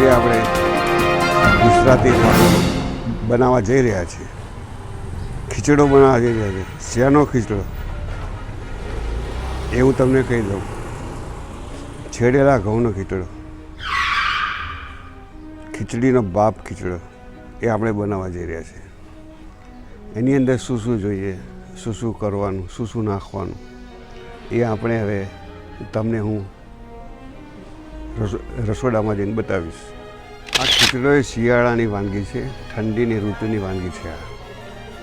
આજે આપણે ગુજરાતી બનાવવા જઈ રહ્યા છીએ. ખીચડો બનાવવા જઈ રહ્યા છીએ. શેનો ખીચડો? એ હું તમને કહી દઉં. છેડેલા ઘઉંનો ખીચડો. ખીચડીનો બાપ ખીચડો એ આપણે બનાવવા જઈ રહ્યા છીએ. એની અંદર શું શું જોઈએ? શું શું કરવાનું? શું શું નાખવાનું? એ આપણે હવે તમને હું રસો- રસોડામાં જઈને બતાવીશ. આ ખીચડો એ શિયાળાની વાનગી છે, ઠંડીની ઋતુની વાનગી છે આ.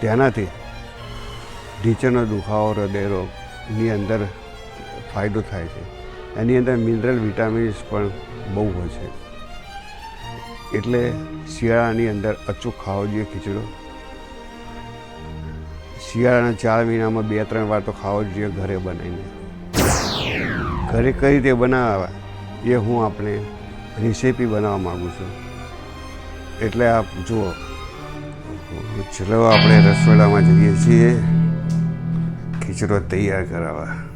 તેનાથી ઢીંચણનો દુખાવો હૃદયરોગની અંદર ફાયદો થાય છે. એની અંદર મિનરલ વિટામિન્સ પણ બહુ હોય છે. એટલે શિયાળાની અંદર અચૂક ખાવો જોઈએ ખીચડો. શિયાળાના ચાર મહિનામાં બે ત્રણ વાર તો ખાવો જોઈએ ઘરે બનાવીને. ઘરે કઈ રીતે બનાવવા એ હું આપણે રેસીપી બનાવવા માગું છું. એટલે આપ જુઓ ચલો આપણે રસોડામાં જઈએ છીએ. ખીચડો તૈયાર કરાવવા.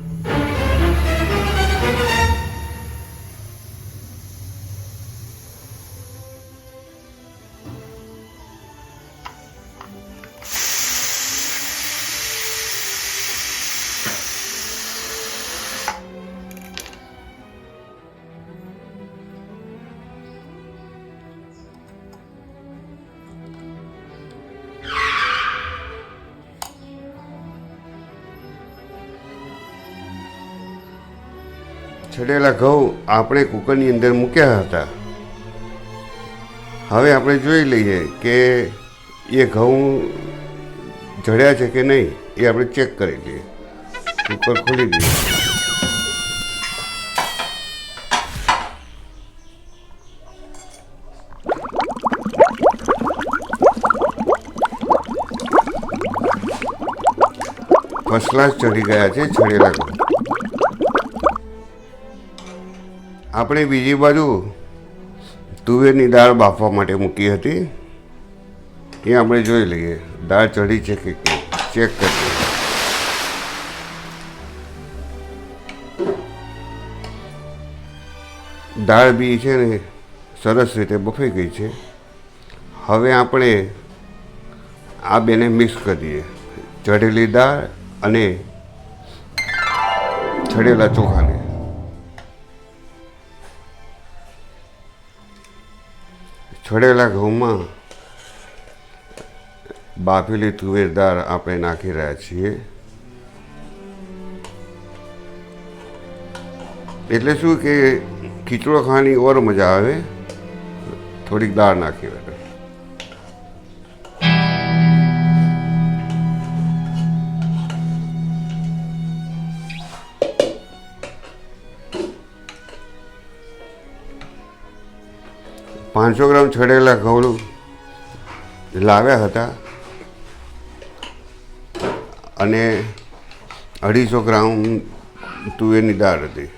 છડેલા ઘઉં આપણે કુકરની અંદર મૂક્યા હતા. હવે આપણે જોઈ લઈએ કે એ ઘઉં જડ્યા છે કે નહીં, એ આપણે ચેક કરી લઈએ. કુકર ખોલી દઈએ. ફર્સ્ટ ક્લાસ ચડી ગયા છે છડેલા ઘઉં. આપણે બીજી બાજુ તુવેરની દાળ બાફવા માટે મૂકી હતી. એ આપણે જોઈ લઈએ. દાળ ચડી છે કે ચેક કરીએ દાળ બી છે ને સરસ રીતે બફાઈ ગઈ છે. હવે આપણે આ બેને મિક્સ કરીએ ચડેલી દાળ અને ચડેલા ચોખાને છોડેલા ઘઉંમાં બાફેલી તુવેર દાળ આપણે નાખી રહ્યા છીએ. એટલે શું કે ખીચડો ખાવાની ઓર મજા આવે? થોડીક દાળ નાખી પાંચસો ગ્રામ છડેલા ઘઉં લાવ્યા હતા. અને અઢીસો ગ્રામ તુવેરની દાળ હતી.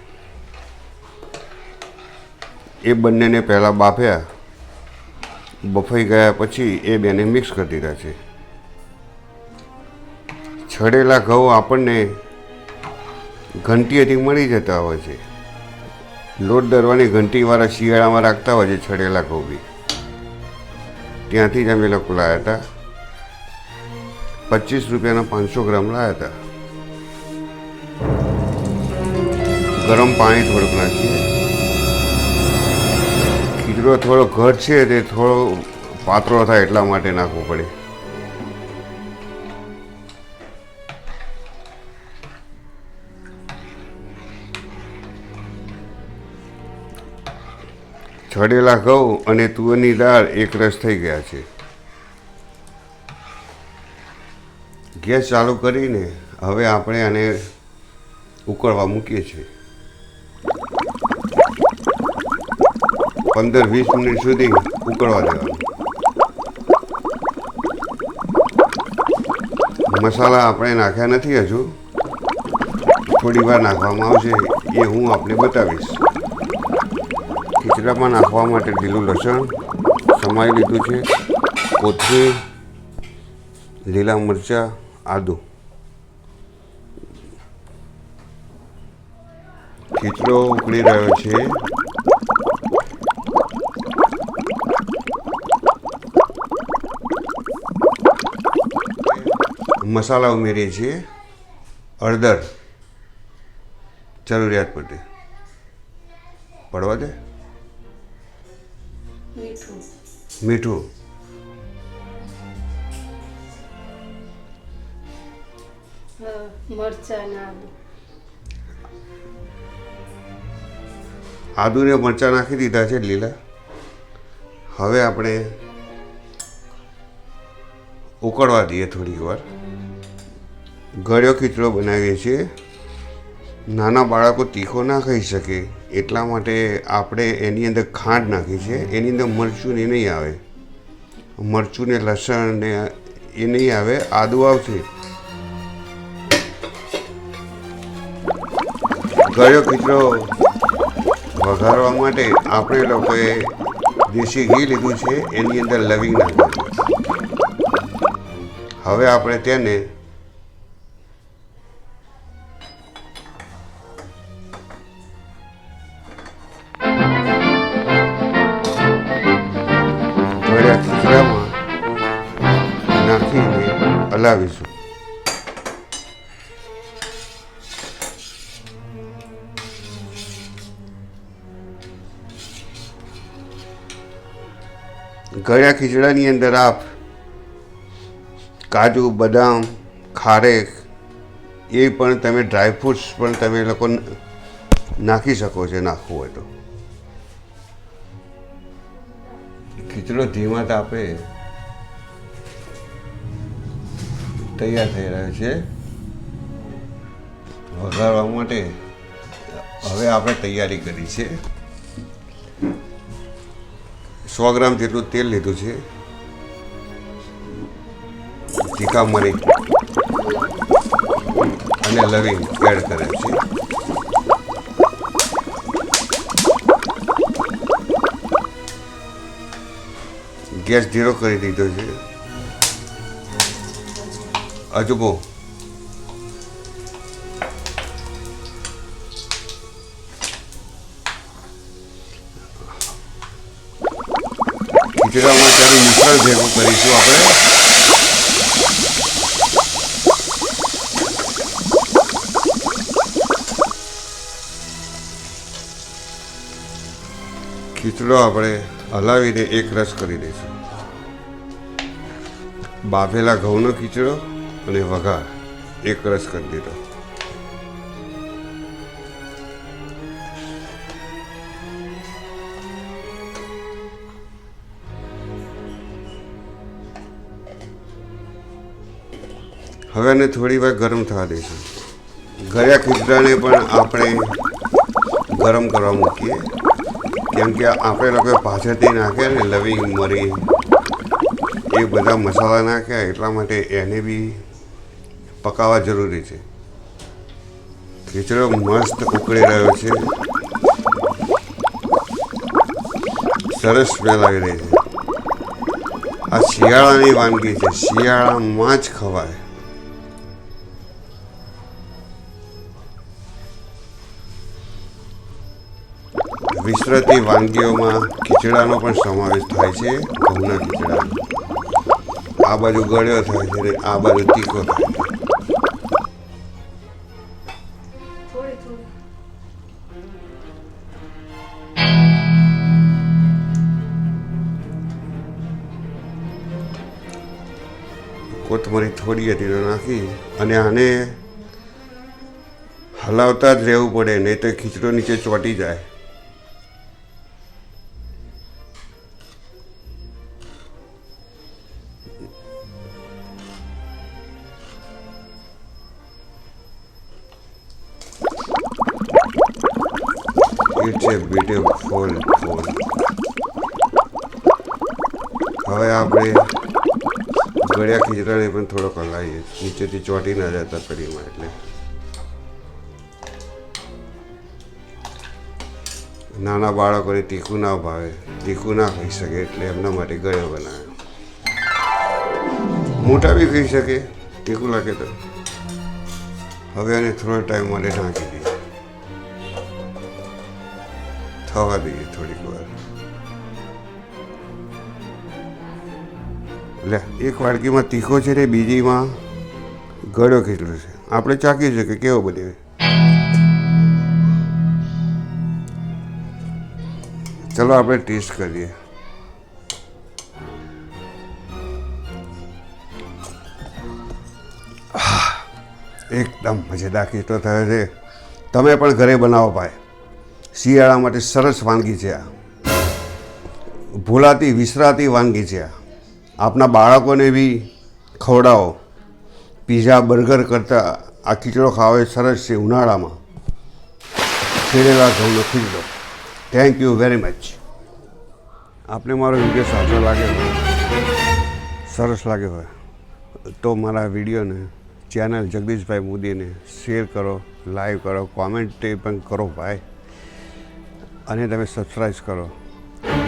એ બંનેને પહેલાં બાફ્યા. બફાઈ ગયા પછી એ બેને મિક્સ કરી દીધા છે. છડેલા ઘઉં આપણને ઘંટીએથી મળી જતા હોય છે. લોટ દરવાની ઘંટીવાળા શિયાળામાં રાખતા હોય છે છડેલા કોબી ત્યાંથી જ અમે લોકો લાવ્યા હતા. પચીસ રૂપિયાના પાંચસો ગ્રામ લાવ્યા હતા. ગરમ પાણી થોડુંક નાખીએ. ખીચડો થોડો ઘટ છે તે થોડો પાતળો થાય એટલા માટે નાખવો પડે. છડેલા ઘઉં અને તુવરની દાળ એકરસ થઈ ગયા છે. ગેસ ચાલુ કરીને હવે આપણે આને ઉકળવા મૂકીએ છીએ. પંદર વીસ મિનિટ સુધી ઉકળવા દેવાનું. મસાલા આપણે નાખ્યા નથી હજુ. થોડી વાર નાખવામાં આવશે એ હું આપને બતાવીશ. ખીચડામાં નાખવા માટે લીલું લસણ સમાઈ લીધું છે, કોથમીર, લીલા મરચાં, આદું. ખીચડો ઉકળી રહ્યો છે. મસાલા ઉમેરીએ છીએ. હળદર જરૂરિયાત પડે પડવા દે. મીઠું મીઠું ના આદુ આદુને મરચાં નાખી દીધા છે લીલા. હવે આપણે ઉકળવા દઈએ થોડીક વાર. ગળ્યો ખીચડો બનાવીએ છીએ. નાના બાળકો તીખો ના ખાઈ શકે. એટલા માટે આપણે એની અંદર ખાંડ નાખી છે. એની અંદર મરચું એ નહીં આવે. મરચું ને લસણ ને એ નહીં આવે, આદુ આવશે. ગળ્યો ખીચડો વઘારવા માટે આપણે લોકોએ દેશી ઘી લીધું છે. એની અંદર લવિંગ નાખ્યું હવે આપણે તેને હલાવીશું ગળ્યા ખીચડાની અંદર આપ કાજુ, બદામ, ખારેક, એ પણ તમે ડ્રાયફ્રૂટ્સ પણ તમે લોકો નાખી શકો છો, નાખવું હોય તો. ખીચડો ધીમા તાપે તૈયાર થઈ રહ્યો છે. વઘારવા માટે હવે આપણે તૈયારી કરી છે. સો ગ્રામ જેટલું તેલ લીધું છે. તીખા મરી અને લવિંગ એડ કરે છે. ગેસ ધીરો કરી દીધો છે. અજબો ખીચડામાં ત્યારે મિશ્રણ ભેગું કરીશું આપણે ખીચડો આપણે હલાવીને એક રસ કરી દઈશું બાફેલા ઘઉંનો ખીચડો અને વઘાર એક રસ કરી દીધો. હવે આને થોડી વાર ગરમ થવા દઈશું. ગળ્યા ખીચડાને પણ આપણે ગરમ કરવા મૂકીએ. કેમ કે આપણે લોકો પાછળથી નાખ્યા ને લવિંગ, મરી, એ બધા મસાલા નાખ્યા એટલા માટે એને બી પકાવવા જરૂરી છે. ખીચડો મસ્ત ઉકળી રહ્યો છે. સરસ સ્મેલ આવી રહી છે. આ શિયાળાની વાનગી છે. શિયાળામાં જ ખવાય. વિસરતી વાનગીઓમાં ખીચડાનો પણ સમાવેશ થાય છે. ઘઉંના ખીચડા. આ બાજુ ગળ્યો થાય છે આ બાજુ તીખો થાય છે. કોથમરી થોડી હતી તો નાખી અને આને હલાવતા જ રહેવું પડે, નહીં તો ખીચડો નીચે ચોંટી જાય. ઇટ્સ એ બ્યુટીફુલ ફૂલ હવે આપણે ગળ્યા ખીજરાને પણ થોડોક હલાવીએ નીચેથી ચોંટી ના જતા કઢીમાં એટલે. નાના બાળકોને તીખું ના ભાવે, તીખું ના ખાઈ શકે એટલે એમના માટે ગળ્યો બનાવ્યો મોટા બી ખાઈ શકે, તીખું લાગે તો. હવે એને થોડો ટાઈમ માટે ઢાંકી દઈએ. થવા દઈએ થોડીક વાર. લે, એક વાડકીમાં તીખો છે ને બીજીમાં ગળ્યો ખીચડો છે? આપણે છીએ કે કેવો બને? ચલો, આપણે ટેસ્ટ કરીએ. એકદમ મજેદાર કેટલો થયો છે. તમે પણ ઘરે બનાવો ભાઈ. શિયાળા માટે સરસ વાનગી છે આ. ભૂલાતી, વિસરાતી વાનગી છે આ. આપના બાળકોને બી ખવડાવો. પીઝા, બર્ગર કરતાં આ ખીચડો ખાવો સરસ છે ઉનાળામાં. ખેડેલા ઘઉંનો ખીચડો. થેન્ક યુ વેરી મચ આપને મારો વીડિયો સાચો લાગે હોય, સરસ લાગ્યો હોય, તો મારા વિડીયોને ચેનલ જગદીશભાઈ મોદીને શેર કરો, લાઈવ કરો, કોમેન્ટ પણ કરો ભાઈ. અને તમે સબસ્ક્રાઈબ કરો.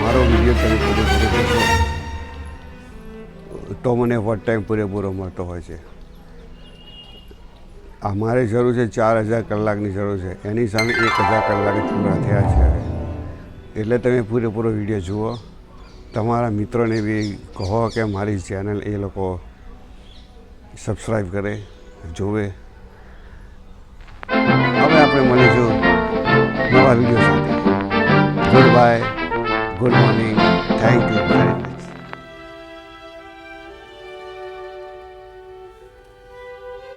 મારો વીડિયો તમે પૂરેપૂરો જોશો તો મને વોટ ટાઈમ પૂરેપૂરો મળતો હોય છે. અમારે જરૂર છે ચાર હજાર કલાકની જરૂર છે. એની સામે એક હજાર કલાક પૂરા થયા છે એટલે તમે પૂરેપૂરો વીડિયો જુઓ. તમારા મિત્રોને બી કહો કે મારી ચેનલ એ લોકો સબસ્ક્રાઈબ કરે, જોવે. હવે આપણે મળીશું નવા વીડિયો સાથે. Good bye good morning thank you very